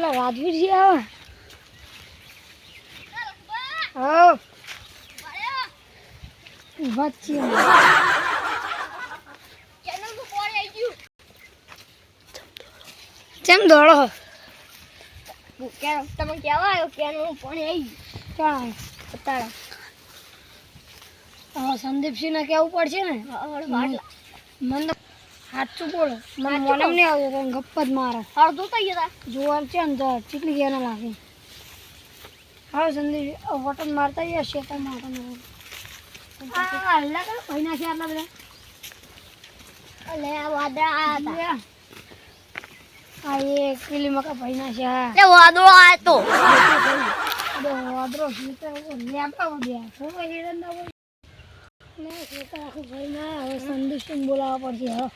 પેલા રાજવીરજી આવે. ચેમ દોડો. તમે કેવા આવ્યો? કેનું પણ ક્યાં અત્યારે હા સંદીપસિંહ ને કેવું પડશે ને? મને સાચું બોલો. મને મને નહીં તને ગપ્પ જ મારે. અડધું થઈ ગયા જોવાનું છે અંદર ચીકલી ગયા ના લાગે. હા સંદીપ વટન મારતા ગયા શેતા મારતા મારતા હલ્લા કરો ભાઈ નાખ્યા આટલા બધા. લે વાદળા આયા હતા. આ એ પેલી મકા ભાઈ નાખ્યા લે વાદળો આયો તો. વાદરો શીતળ લેપા વધ્યા શું ભાઈ ના હવે સંદીપ બોલાવવા પડશે આવી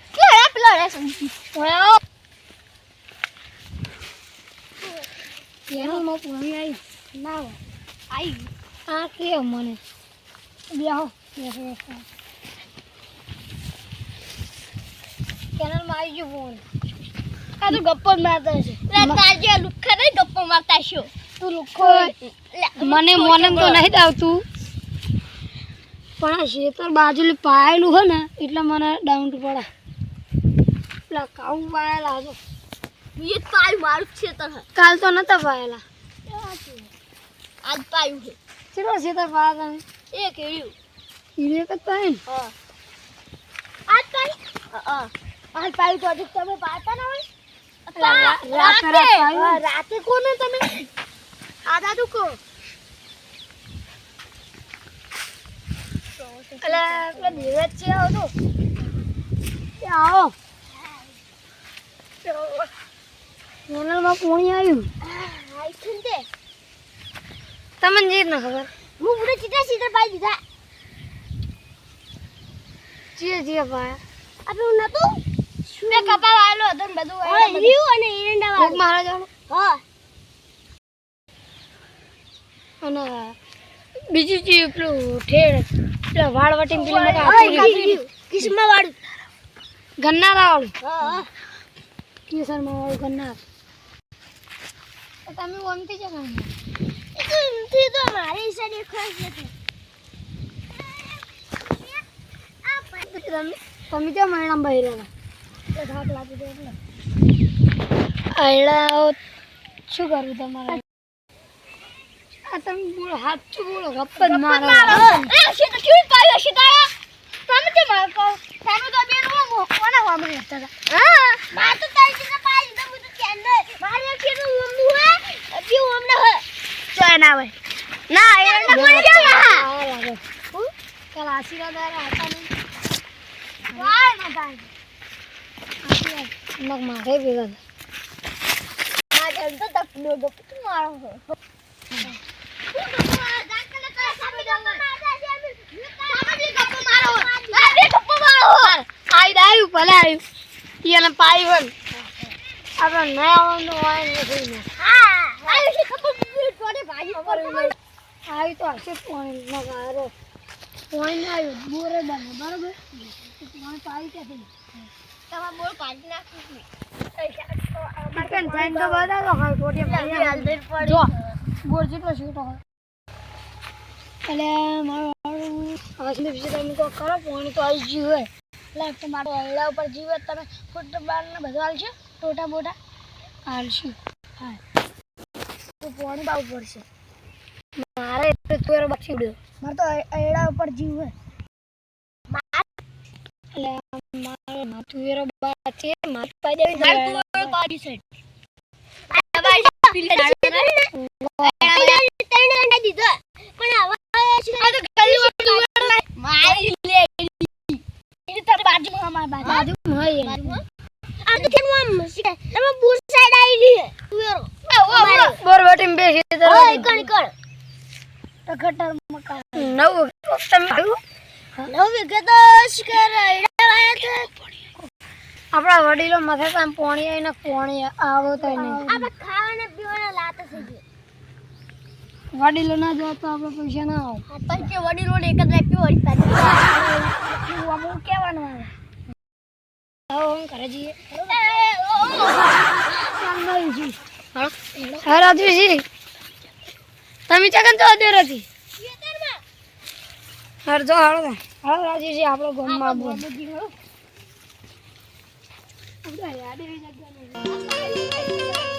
ના આ કે મને બેહો કેનલમાં આવી ગયો ફોન આ તો ગપ્પો જ મારતા છે લે તાજે લુખા નહીં ગપ્પો મારતા છો તું લુખો મને મને તો નહીં આવતું. પણ આ શેતર બાજુ પાયેલું હોય ને એટલે મને ડાઉન પડે પેલા કાઉ પાયેલા હતો એ પાયું મારું છે તને કાલ તો નતા પાયેલા આજ પાયું છે ચલો શેતર પાયા એ કેળ્યું તમે એક જ પાય ને હા આજ પાયું હા આજ પાયું તો હજુ તમે પાતા ના હોય રાતે રાતે કોને તમે આદા તો કો એટલે પેલા દેવરાજ છે આવતો આવો કેનલમાં પોણી આવ્યું આઈ છું તે તમને જે ના ખબર હું પૂરે ચીટા સીધા પાઈ દીધા જીએ જીએ પાયા આપણે હું નતું મેં કપા વાળો હતો ને બધું વાળો રહ્યું અને એરંડા કોક મારા જવાનું હા અને બીજું જે પેલું ઠેડ પેલા વાળ વટી પેલી મકા. કિસ્મા વાળું ગન્નારા વાળું. હા હા કેસરમાં વાળું ગન્નાર તમે ઓમતી છે કાંઈ એ તો મારી સાઈડ ખાસ નથી તમે તમે ત્યાં મહિના એટલે. અયડા શું કરવું તમારે? તમે બોલો સાચું બોલો ગપ્પ જ મારો. એ છે તો કેવી પાયો છે તારા તમે તે માર કહો તમે તો બે નો કોના વામરી હતા. હા. માર તો તારી જીને પાઈ તો કેન મારી કે તો ઓમનું હે અજી ઓમને હે. ચાય ના આવે. ના છે ના આવા લાગે. કાલ આશીર્વાદ હતા ને વાય ના થાય આશીર્વાદ. મગ ભેગા ના કેમ તો તક નો ગપ તું મારો આવ્યું એને પાયું આપણે ન આવવાનું હોય નથી ને આવી તો હશે પોણી ન ગારો પોણી ને આવ્યું બોરે બને બરાબર પોણી પાઈ ક્યાંથી ચિકન થઈને તો બધા તો ખાય ટોટી ભરી જો બોર છૂટો હોય એટલે મારું કરો પોઈન્ટ તો આવી ગયું હોય એટલે મારો હૈડા ઉપર જીવે તમે ફૂટબાલ ને બધું હાલશો? ટોટા મોટા? હાલશું. હા તો પોણી બાવું પડશે. મારે એટલે તુવેરો બચી ઉડ્યો મારે તો અયડા ઉપર જીવ એટલે મારે મારું તુવેરો બાકી મારું પાઈ દેવી બાજુ હોય બોર વટીને બે ખેતર ટકટર મકા નવ તમે આપણા વડીલો મથે કામ પોણી આવીને પોણી આવો તો નહીં ખાવાના પીવાના લાત થઈ વડીલો ના જાય તો આપણે પૈસા ના આવે. પછી વડીલો એક જ રાખ્યું વળી આપણું કહેવાનું આવે હું ઘરે જઈએ. હા? રાજુજી તમે ચકન તો હતી ખેતરમાં હાલો હાલો રાજુજી આપણો ગામમાં બોલ આપણે યાદ એવી જગ્યા નહીં.